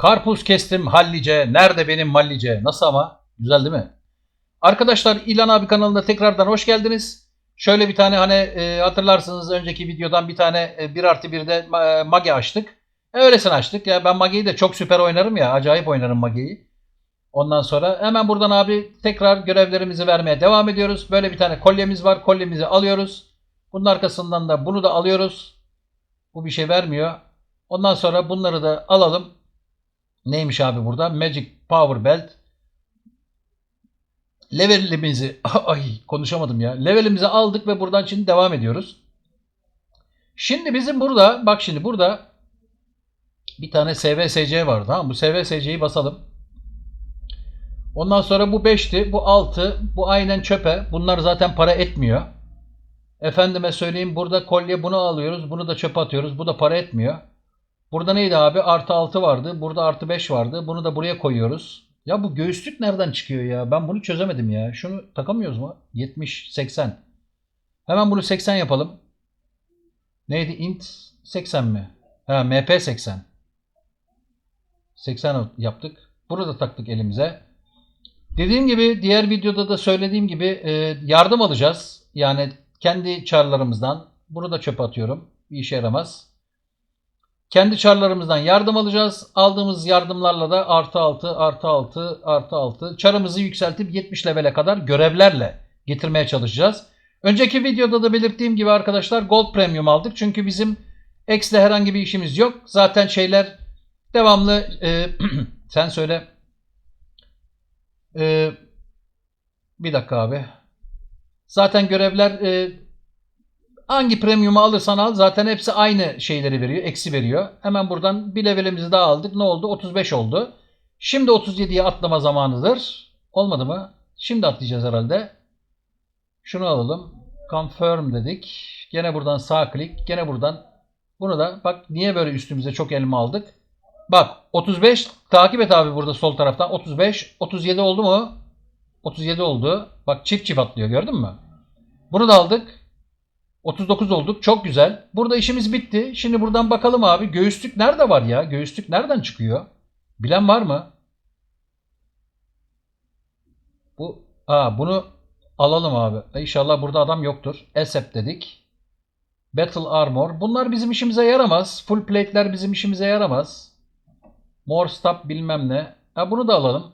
Karpuz kestim hallice. Nerede benim mallice? Nasıl ama? Güzel değil mi? Arkadaşlar İlan abi kanalına tekrardan hoş geldiniz. Şöyle bir tane hani e, hatırlarsınız önceki videodan bir tane e, 1 artı 1'de e, Mage açtık. E, öylesine açtık. Ya ben Mage'yi de çok süper oynarım ya. Acayip oynarım Mage'yi. Ondan sonra hemen buradan abi tekrar görevlerimizi vermeye devam ediyoruz. Böyle bir tane kolyemiz var. Kolyemizi alıyoruz. Bunun arkasından da bunu da alıyoruz. Bu bir şey vermiyor. Ondan sonra bunları da alalım. Neymiş abi burada? Magic Power Belt. Levelimizi ay konuşamadım ya. Levelimizi aldık ve buradan şimdi devam ediyoruz. Şimdi bizim burada bak şimdi burada bir tane SVSC var tamam? Bu SVSC'yi basalım. Ondan sonra bu 5'ti, bu 6, bu aynen çöpe. Bunlar zaten para etmiyor. Efendime söyleyeyim burada kolye bunu alıyoruz, bunu da çöpe atıyoruz. Bu da para etmiyor. Burada neydi abi? Artı 6 vardı. Burada artı 5 vardı. Bunu da buraya koyuyoruz. Ya bu göğüslük nereden çıkıyor ya? Ben bunu çözemedim ya. Şunu takamıyoruz mu? 70, 80. Hemen bunu 80 yapalım. Neydi? Int 80 mi? Ha MP 80. 80 yaptık. Burada taktık elimize. Dediğim gibi diğer videoda da söylediğim gibi e, yardım alacağız. Yani kendi çarlarımızdan. Bunu da çöpe atıyorum. Bir işe yaramaz. Kendi çarlarımızdan yardım alacağız. Aldığımız yardımlarla da artı 6, artı 6, artı 6 çarımızı yükseltip 70 levele kadar görevlerle getirmeye çalışacağız. Önceki videoda da belirttiğim gibi arkadaşlar Gold Premium aldık. Çünkü bizim X'le herhangi bir işimiz yok. Zaten şeyler devamlı e, sen söyle e, bir dakika abi. Zaten görevler e, Hangi premiumu alırsan al zaten hepsi aynı şeyleri veriyor. Eksi veriyor. Hemen buradan bir levelimizi daha aldık. Ne oldu? 35 oldu. Şimdi 37'ye atlama zamanıdır. Olmadı mı? Şimdi atlayacağız herhalde. Şunu alalım. Confirm dedik. Gene buradan sağ klik. Gene buradan. Bunu da bak niye böyle üstümüze çok elma aldık. Bak 35 takip et abi burada sol taraftan. 35 37 oldu mu? 37 oldu. Bak çift çift atlıyor gördün mü? Bunu da aldık. 39 olduk. Çok güzel. Burada işimiz bitti. Şimdi buradan bakalım abi. Göğüslük nerede var ya? Göğüslük nereden çıkıyor? Bilen var mı? Bu Aa, bunu alalım abi. İnşallah burada adam yoktur. Esep dedik. Battle Armor. Bunlar bizim işimize yaramaz. Full plate'ler bizim işimize yaramaz. More stop bilmem ne. Ha, bunu da alalım.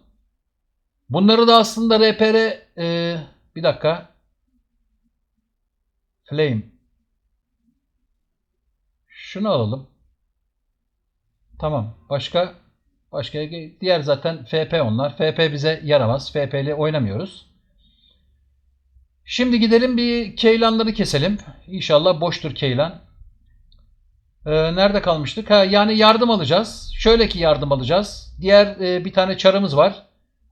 Bunları da aslında RPR e, bir dakika. Flame. Şunu alalım. Tamam. Başka başka diğer zaten FP onlar. FP bize yaramaz. FP ile oynamıyoruz. Şimdi gidelim bir keylanları keselim. İnşallah boştur keylan. Ee, nerede kalmıştık? Ha, yani yardım alacağız. Şöyle ki yardım alacağız. Diğer e, bir tane çarımız var.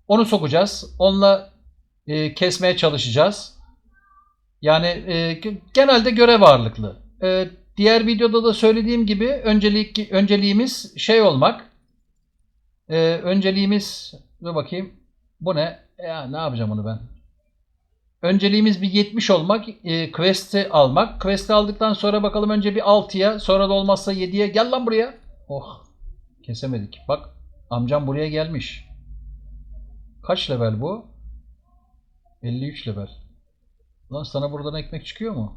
Onu sokacağız. Onunla e, kesmeye çalışacağız. Yani e, genelde görev ağırlıklı. E, diğer videoda da söylediğim gibi öncelik önceliğimiz şey olmak. E, önceliğimiz dur bakayım. Bu ne? Ya ne yapacağım onu ben? Önceliğimiz bir 70 olmak, e, quest'i almak. Quest'i aldıktan sonra bakalım önce bir 6'ya, sonra da olmazsa 7'ye. Gel lan buraya. Oh. Kesemedik. Bak amcam buraya gelmiş. Kaç level bu? 53 level. Lan sana buradan ekmek çıkıyor mu?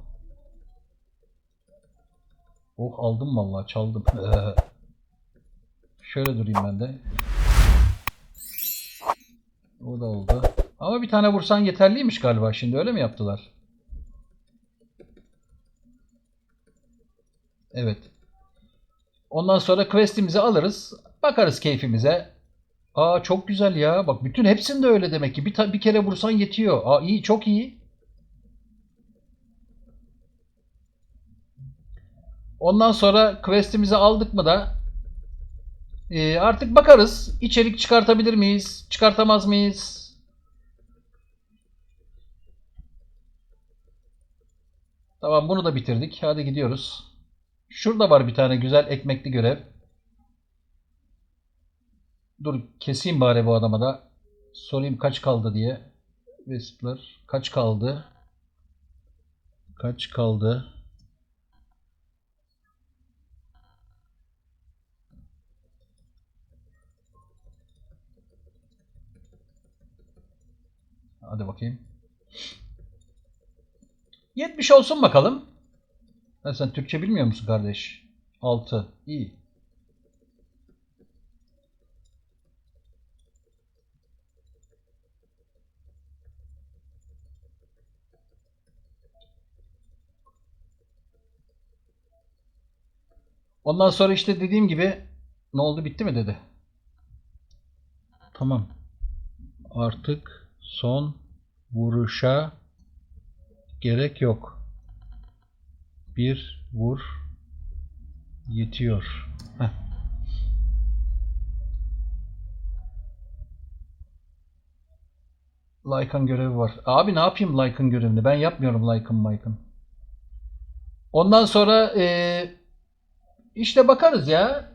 Oh aldım vallahi çaldım. Şöyle durayım ben de. O da oldu. Ama bir tane vursan yeterliymiş galiba. Şimdi öyle mi yaptılar? Evet. Ondan sonra quest'imizi alırız. Bakarız keyfimize. Aa çok güzel ya. Bak bütün hepsinde öyle demek ki. Bir, bir kere vursan yetiyor. Aa iyi çok iyi. Ondan sonra quest'imizi aldık mı da e, artık bakarız. İçerik çıkartabilir miyiz? Çıkartamaz mıyız? Tamam bunu da bitirdik. Hadi gidiyoruz. Şurada var bir tane güzel ekmekli görev. Dur keseyim bari bu adama da. Sorayım kaç kaldı diye. Whisper kaç kaldı? Kaç kaldı? Hadi bakayım. 70 olsun bakalım. Ha, sen Türkçe bilmiyor musun kardeş? 6. İyi. Ondan sonra işte dediğim gibi ne oldu bitti mi dedi. Tamam. Artık son vuruşa gerek yok. Bir vur yetiyor. Heh. Lycan görevi var. Abi ne yapayım Lycan görevini? Ben yapmıyorum Lycan Lycan. Ondan sonra eee işte bakarız ya.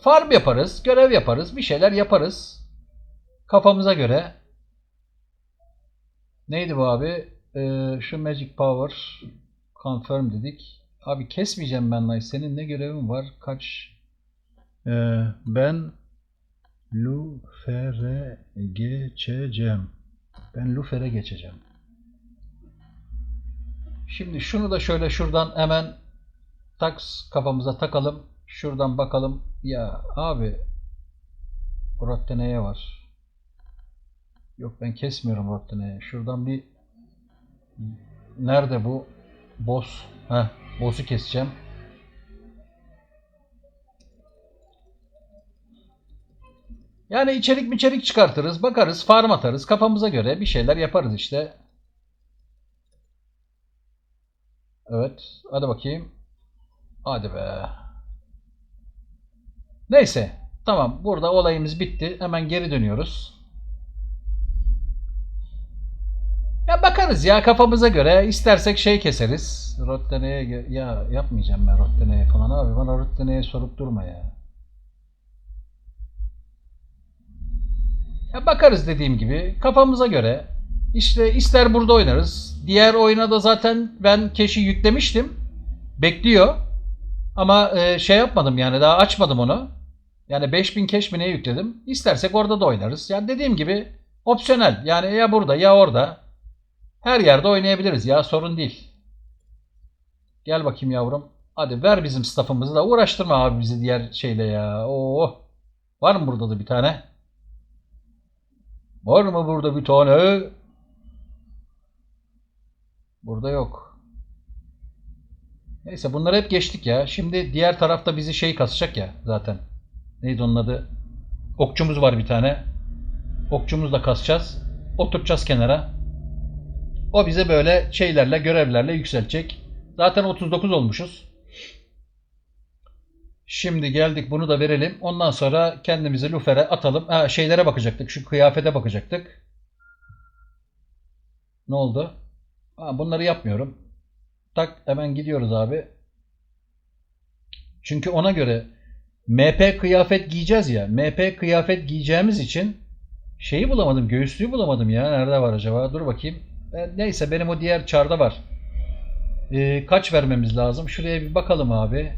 Farm yaparız, görev yaparız, bir şeyler yaparız. Kafamıza göre. Neydi bu abi? Ee, şu Magic Power Confirm dedik. Abi kesmeyeceğim ben Nice. Senin ne görevin var? Kaç? Ee, ben Lufer'e geçeceğim. Ben Lufer'e geçeceğim. Şimdi şunu da şöyle şuradan hemen taks kafamıza takalım. Şuradan bakalım. Ya abi Rotteneye var. Yok ben kesmiyorum Rotteneye. Şuradan bir nerede bu? Boss. Heh, boss'u keseceğim. Yani içerik mi içerik çıkartırız, bakarız, farm atarız, kafamıza göre bir şeyler yaparız işte. Evet, hadi bakayım. Hadi be. Neyse. Tamam. Burada olayımız bitti. Hemen geri dönüyoruz. Ya bakarız ya kafamıza göre. istersek şey keseriz. Rottene'ye ya yapmayacağım ben Rottene'ye falan abi. Bana Rottene'ye sorup durma ya. Ya bakarız dediğim gibi. Kafamıza göre. İşte ister burada oynarız. Diğer oyuna da zaten ben keşi yüklemiştim. Bekliyor. Ama e, şey yapmadım yani daha açmadım onu. Yani 5000 cash mi ne yükledim. İstersek orada da oynarız. Yani dediğim gibi opsiyonel. Yani ya burada ya orada. Her yerde oynayabiliriz ya sorun değil. Gel bakayım yavrum. Hadi ver bizim staffımızı da uğraştırma abi bizi diğer şeyle ya. Oo. Var mı burada da bir tane? Var mı burada bir tane? Burada yok. Neyse bunları hep geçtik ya. Şimdi diğer tarafta bizi şey kasacak ya zaten. Neydi onun adı? Okçumuz var bir tane. Okçumuzla kasacağız. Oturacağız kenara. O bize böyle şeylerle, görevlerle yükseltecek. Zaten 39 olmuşuz. Şimdi geldik bunu da verelim. Ondan sonra kendimizi lufere atalım. Ha, şeylere bakacaktık. Şu kıyafete bakacaktık. Ne oldu? Ha, bunları yapmıyorum. Tak hemen gidiyoruz abi. Çünkü ona göre MP kıyafet giyeceğiz ya. MP kıyafet giyeceğimiz için şeyi bulamadım. Göğüslüğü bulamadım ya. Nerede var acaba? Dur bakayım. E, neyse benim o diğer çarda var. E, kaç vermemiz lazım? Şuraya bir bakalım abi.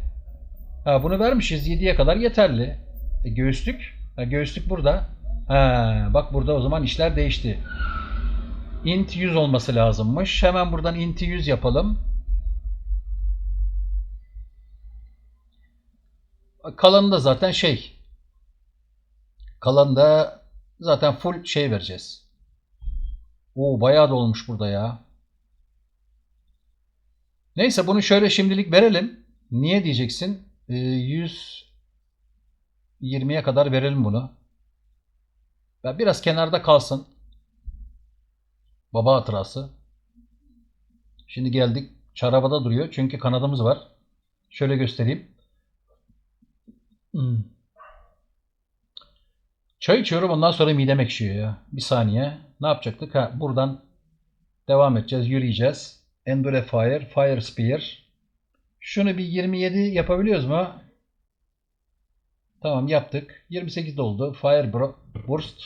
Ha, bunu vermişiz. 7'ye kadar yeterli. E, göğüslük. Ha, göğüslük burada. Ha, bak burada o zaman işler değişti. int 100 olması lazımmış. Hemen buradan int'i 100 yapalım. Kalanı da zaten şey. Kalanı da zaten full şey vereceğiz. Oo bayağı da olmuş burada ya. Neyse bunu şöyle şimdilik verelim. Niye diyeceksin? Ee, 120'ye kadar verelim bunu. Ya biraz kenarda kalsın. Baba hatırası. Şimdi geldik. Çarabada duruyor. Çünkü kanadımız var. Şöyle göstereyim. Hmm. Çay içiyorum ondan sonra midem ekşiyor ya. Bir saniye. Ne yapacaktık? Ha, buradan devam edeceğiz. Yürüyeceğiz. Endure Fire. Fire Spear. Şunu bir 27 yapabiliyoruz mu? Tamam yaptık. 28 oldu. Fire Burst.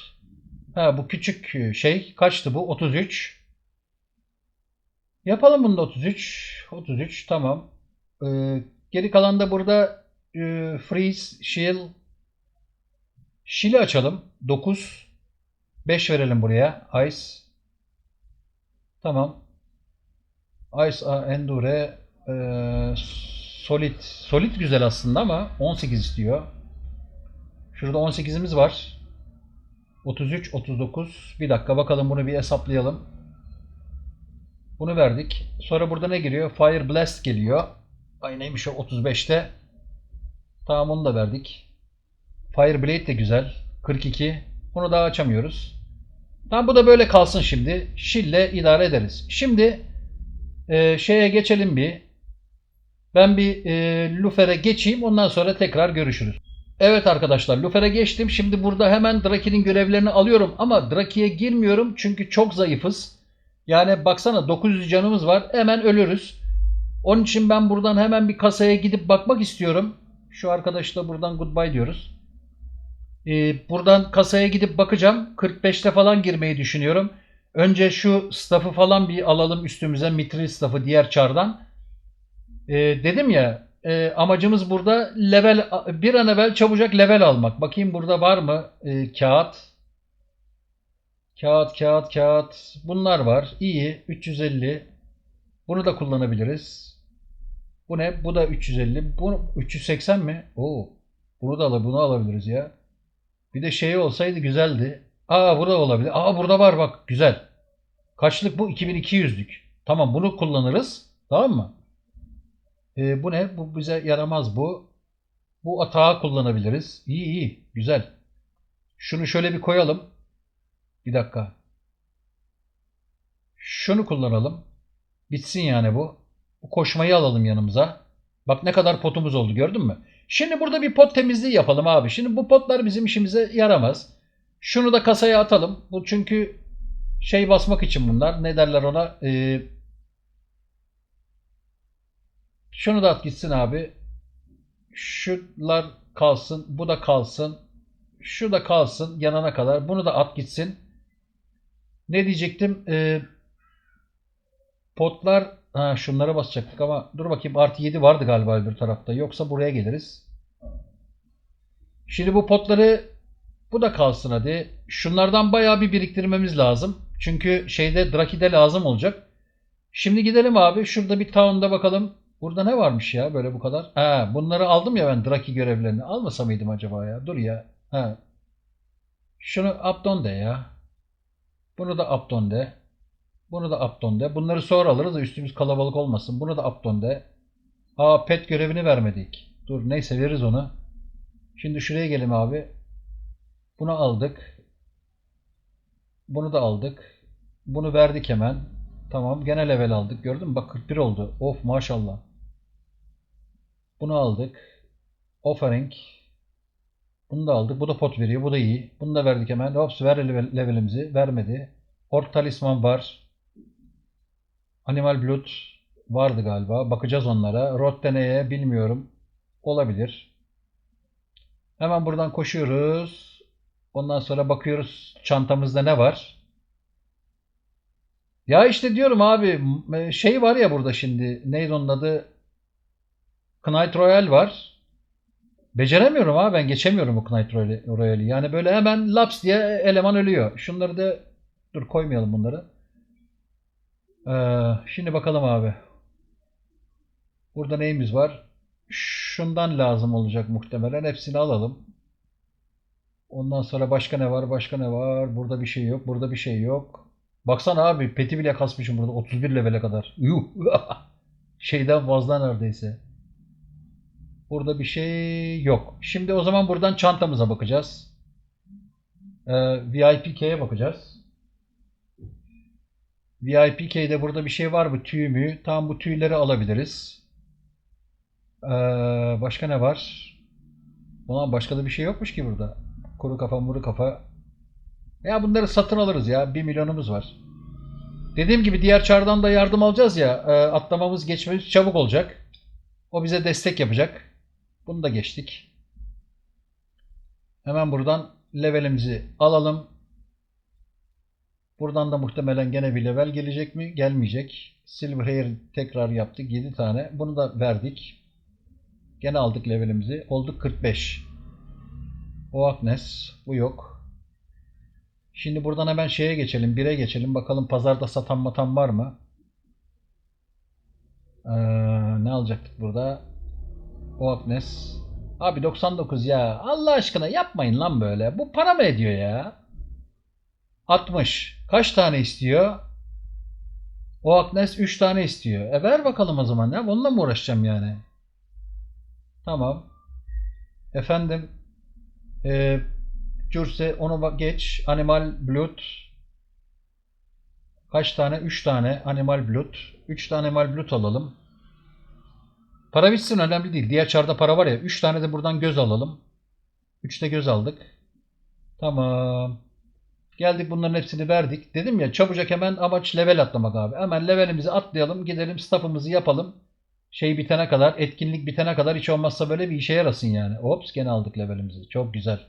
Ha bu küçük şey. Kaçtı bu? 33. Yapalım bunu da 33. 33 tamam. Ee, geri kalan da burada e, Freeze, Shield. Shield'i açalım. 9. 5 verelim buraya. Ice. Tamam. Ice A, Endure eee, Solid. Solid güzel aslında ama 18 istiyor. Şurada 18'imiz var. 33, 39. Bir dakika bakalım bunu bir hesaplayalım. Bunu verdik. Sonra burada ne giriyor? Fire Blast geliyor. Ay neymiş o 35'te. Tamam onu da verdik. Fire Blade de güzel. 42. Bunu daha açamıyoruz. Tamam bu da böyle kalsın şimdi. Şille idare ederiz. Şimdi e, şeye geçelim bir. Ben bir e, Lufer'e geçeyim. Ondan sonra tekrar görüşürüz. Evet arkadaşlar Lufer'e geçtim. Şimdi burada hemen Draki'nin görevlerini alıyorum. Ama Draki'ye girmiyorum çünkü çok zayıfız. Yani baksana 900 canımız var. Hemen ölürüz. Onun için ben buradan hemen bir kasaya gidip bakmak istiyorum. Şu arkadaşla buradan goodbye diyoruz. Ee, buradan kasaya gidip bakacağım. 45'te falan girmeyi düşünüyorum. Önce şu staff'ı falan bir alalım üstümüze. Mitril staff'ı diğer çardan. Ee, dedim ya e, amacımız burada level bir an evvel çabucak level almak. Bakayım burada var mı e, kağıt? Kağıt, kağıt, kağıt. Bunlar var. İyi. 350. Bunu da kullanabiliriz. Bu ne? Bu da 350. Bu 380 mi? Oo. Bunu da al bunu alabiliriz ya. Bir de şey olsaydı güzeldi. Aa burada olabilir. Aa burada var bak. Güzel. Kaçlık bu? 2200'lük. Tamam bunu kullanırız. Tamam mı? Ee, bu ne? Bu bize yaramaz bu. Bu atağı kullanabiliriz. İyi iyi. Güzel. Şunu şöyle bir koyalım. Bir dakika. Şunu kullanalım. Bitsin yani bu. Bu koşmayı alalım yanımıza. Bak ne kadar potumuz oldu gördün mü? Şimdi burada bir pot temizliği yapalım abi. Şimdi bu potlar bizim işimize yaramaz. Şunu da kasaya atalım. Bu çünkü şey basmak için bunlar. Ne derler ona? Ee, şunu da at gitsin abi. Şunlar kalsın. Bu da kalsın. Şu da kalsın yanana kadar. Bunu da at gitsin. Ne diyecektim? Ee, potlar ha, şunlara basacaktık ama dur bakayım artı 7 vardı galiba bir tarafta. Yoksa buraya geliriz. Şimdi bu potları bu da kalsın hadi. Şunlardan bayağı bir biriktirmemiz lazım. Çünkü şeyde Draki'de lazım olacak. Şimdi gidelim abi. Şurada bir town'da bakalım. Burada ne varmış ya böyle bu kadar? Ha, bunları aldım ya ben Draki görevlerini. Almasa mıydım acaba ya? Dur ya. Ha. Şunu Abdon de ya. Bunu da Abdon de. Bunu da Abdon de. Bunları sonra alırız da üstümüz kalabalık olmasın. Bunu da Abdon de. Aa pet görevini vermedik. Dur neyse veririz onu. Şimdi şuraya gelelim abi. Bunu aldık. Bunu da aldık. Bunu verdik hemen. Tamam gene level aldık. Gördün mü? Bak 41 oldu. Of maşallah. Bunu aldık. Offering. Bunu da aldık. Bu da pot veriyor. Bu da iyi. Bunu da verdik hemen. Hops ver level- levelimizi. Vermedi. Ork talisman var. Animal Blood vardı galiba. Bakacağız onlara. Rotteneye bilmiyorum. Olabilir. Hemen buradan koşuyoruz. Ondan sonra bakıyoruz çantamızda ne var. Ya işte diyorum abi m- şey var ya burada şimdi neydi onun adı? Knight Royale var. Beceremiyorum abi ben geçemiyorum bu Knight Royale'i. Yani böyle hemen laps diye eleman ölüyor. Şunları da dur koymayalım bunları. Ee, şimdi bakalım abi. Burada neyimiz var? Şundan lazım olacak muhtemelen. Hepsini alalım. Ondan sonra başka ne var? Başka ne var? Burada bir şey yok. Burada bir şey yok. Baksana abi peti bile kasmışım burada 31 levele kadar. Yuh. Şeyden fazla neredeyse. Burada bir şey yok. Şimdi o zaman buradan çantamıza bakacağız. Ee, VIPK'ye bakacağız. VIPK'de burada bir şey var mı? Tüy mü? Tam bu tüyleri alabiliriz. Ee, başka ne var? Ulan başka da bir şey yokmuş ki burada. Kuru kafa muru kafa. Ya bunları satın alırız ya. 1 milyonumuz var. Dediğim gibi diğer çardan da yardım alacağız ya. e, atlamamız geçmemiz çabuk olacak. O bize destek yapacak. Bunu da geçtik. Hemen buradan levelimizi alalım. Buradan da muhtemelen gene bir level gelecek mi? Gelmeyecek. Silver Hair tekrar yaptık. 7 tane. Bunu da verdik. Gene aldık levelimizi. Olduk 45. O. Bu yok. Şimdi buradan hemen şeye geçelim. 1'e geçelim. Bakalım pazarda satan matan var mı? Ee, ne alacaktık burada? Oaknes. Abi 99 ya. Allah aşkına yapmayın lan böyle. Bu para mı ediyor ya? 60. Kaç tane istiyor? Oaknes 3 tane istiyor. E ver bakalım o zaman ya. Bununla mı uğraşacağım yani? Tamam. Efendim. E, Curse onu bak- geç. Animal Blood. Kaç tane? 3 tane Animal Blood. 3 tane Animal Blood alalım. Para bitsin önemli değil. Diğer çarda para var ya. 3 tane de buradan göz alalım. 3 de göz aldık. Tamam. Geldik bunların hepsini verdik. Dedim ya çabucak hemen amaç level atlamak abi. Hemen levelimizi atlayalım. Gidelim staff'ımızı yapalım. Şey bitene kadar, etkinlik bitene kadar hiç olmazsa böyle bir işe yarasın yani. Ops gene aldık levelimizi. Çok güzel.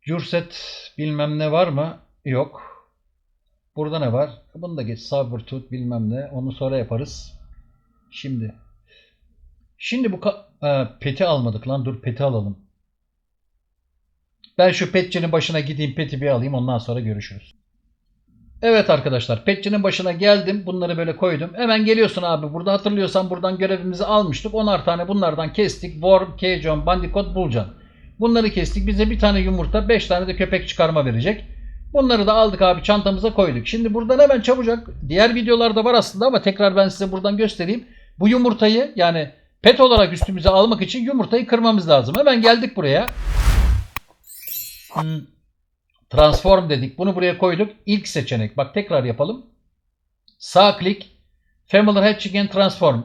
Jurset bilmem ne var mı? Yok. Burada ne var? Bunu da geç. Sabertooth bilmem ne. Onu sonra yaparız. Şimdi. Şimdi bu Ee, peti almadık lan. Dur peti alalım. Ben şu petçinin başına gideyim peti bir alayım ondan sonra görüşürüz. Evet arkadaşlar petçinin başına geldim. Bunları böyle koydum. Hemen geliyorsun abi. Burada hatırlıyorsan buradan görevimizi almıştık. 10'ar tane bunlardan kestik. Worm, Keyjon, Bandicoot, Bulcan. Bunları kestik. Bize bir tane yumurta 5 tane de köpek çıkarma verecek. Bunları da aldık abi çantamıza koyduk. Şimdi buradan hemen çabucak diğer videolarda var aslında ama tekrar ben size buradan göstereyim. Bu yumurtayı yani pet olarak üstümüze almak için yumurtayı kırmamız lazım. Hemen geldik buraya. Hmm. Transform dedik. Bunu buraya koyduk. İlk seçenek. Bak tekrar yapalım. Sağ klik. Family Hatching and Transform.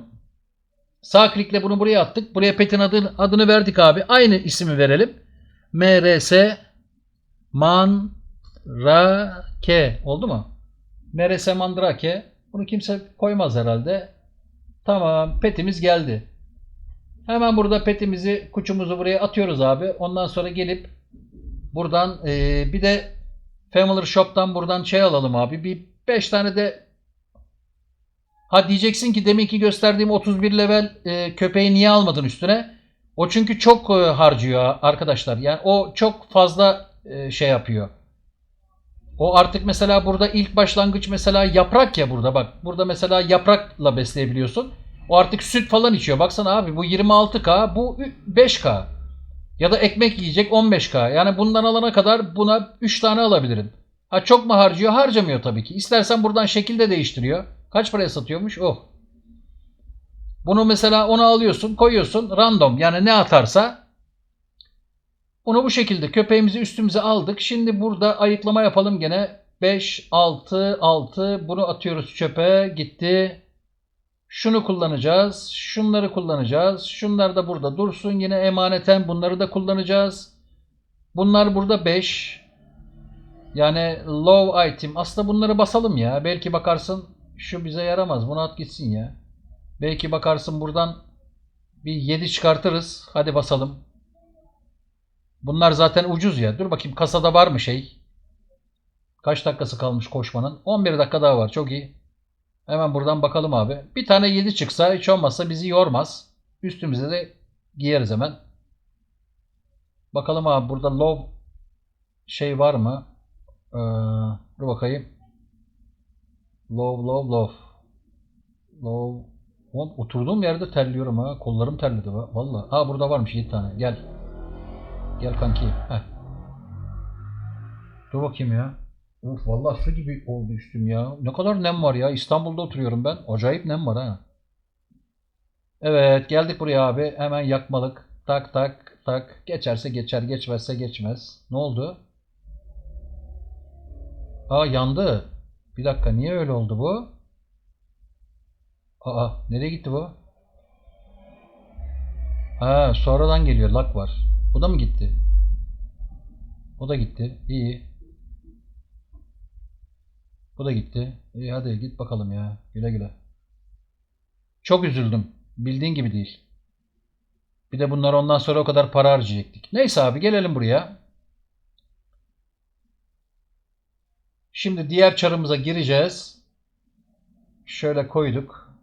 Sağ klikle bunu buraya attık. Buraya petin adını, adını verdik abi. Aynı ismi verelim. MRS Mandrake. Oldu mu? MRS Mandrake. Bunu kimse koymaz herhalde. Tamam. Petimiz geldi. Hemen burada petimizi, kuçumuzu buraya atıyoruz abi. Ondan sonra gelip Buradan e, bir de Family Shop'tan buradan şey alalım abi. Bir 5 tane de Ha diyeceksin ki deminki gösterdiğim 31 level e, köpeği niye almadın üstüne? O çünkü çok e, harcıyor arkadaşlar. Yani o çok fazla e, şey yapıyor. O artık mesela burada ilk başlangıç mesela yaprak ya burada bak. Burada mesela yaprakla besleyebiliyorsun. O artık süt falan içiyor. Baksana abi bu 26K bu 5K. Ya da ekmek yiyecek 15K. Yani bundan alana kadar buna 3 tane alabilirim. Ha çok mu harcıyor? Harcamıyor tabii ki. İstersen buradan şekilde değiştiriyor. Kaç paraya satıyormuş? Oh. Bunu mesela onu alıyorsun, koyuyorsun random. Yani ne atarsa bunu bu şekilde köpeğimizi üstümüze aldık. Şimdi burada ayıklama yapalım gene. 5, 6, 6. Bunu atıyoruz çöpe. Gitti. Şunu kullanacağız. Şunları kullanacağız. Şunlar da burada dursun. Yine emaneten bunları da kullanacağız. Bunlar burada 5. Yani low item. Aslında bunları basalım ya. Belki bakarsın şu bize yaramaz. Bunu at gitsin ya. Belki bakarsın buradan bir 7 çıkartırız. Hadi basalım. Bunlar zaten ucuz ya. Dur bakayım kasada var mı şey? Kaç dakikası kalmış koşmanın? 11 dakika daha var. Çok iyi. Hemen buradan bakalım abi. Bir tane 7 çıksa hiç olmazsa bizi yormaz. Üstümüze de giyeriz hemen. Bakalım abi burada low şey var mı? Ee, dur bakayım. Low low low. Low. Oğlum, oturduğum yerde terliyorum ha. Kollarım terledi. va- Vallahi. Ha burada varmış 7 tane. Gel. Gel kanki. Heh. Dur bakayım ya. Uf vallahi su gibi oldu üstüm ya. Ne kadar nem var ya. İstanbul'da oturuyorum ben. Acayip nem var ha. Evet geldik buraya abi. Hemen yakmalık. Tak tak tak. Geçerse geçer. Geçmezse geçmez. Ne oldu? Aa yandı. Bir dakika niye öyle oldu bu? Aa nereye gitti bu? Ha sonradan geliyor. Lak var. Bu da mı gitti? O da gitti. İyi. Bu da gitti. İyi hadi git bakalım ya. Güle güle. Çok üzüldüm. Bildiğin gibi değil. Bir de bunlar ondan sonra o kadar para harcayacaktık. Neyse abi gelelim buraya. Şimdi diğer çarımıza gireceğiz. Şöyle koyduk.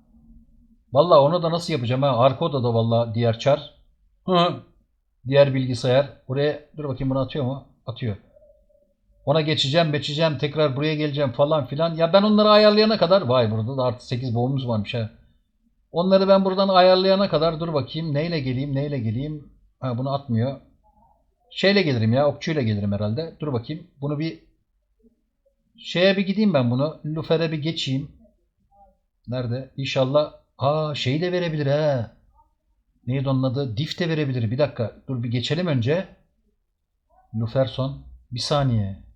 Vallahi onu da nasıl yapacağım ha? Arka odada vallahi diğer çar. Diğer bilgisayar. Buraya dur bakayım bunu atıyor mu? Atıyor. Ona geçeceğim, geçeceğim, tekrar buraya geleceğim falan filan. Ya ben onları ayarlayana kadar vay burada da artı 8 boğumuz varmış ha. Onları ben buradan ayarlayana kadar dur bakayım neyle geleyim, neyle geleyim. Ha bunu atmıyor. Şeyle gelirim ya, okçuyla gelirim herhalde. Dur bakayım. Bunu bir şeye bir gideyim ben bunu. Lufer'e bir geçeyim. Nerede? İnşallah. Aa şeyi de verebilir ha. Neydi onun adı? Dif de verebilir. Bir dakika. Dur bir geçelim önce. Luferson. Bir saniye.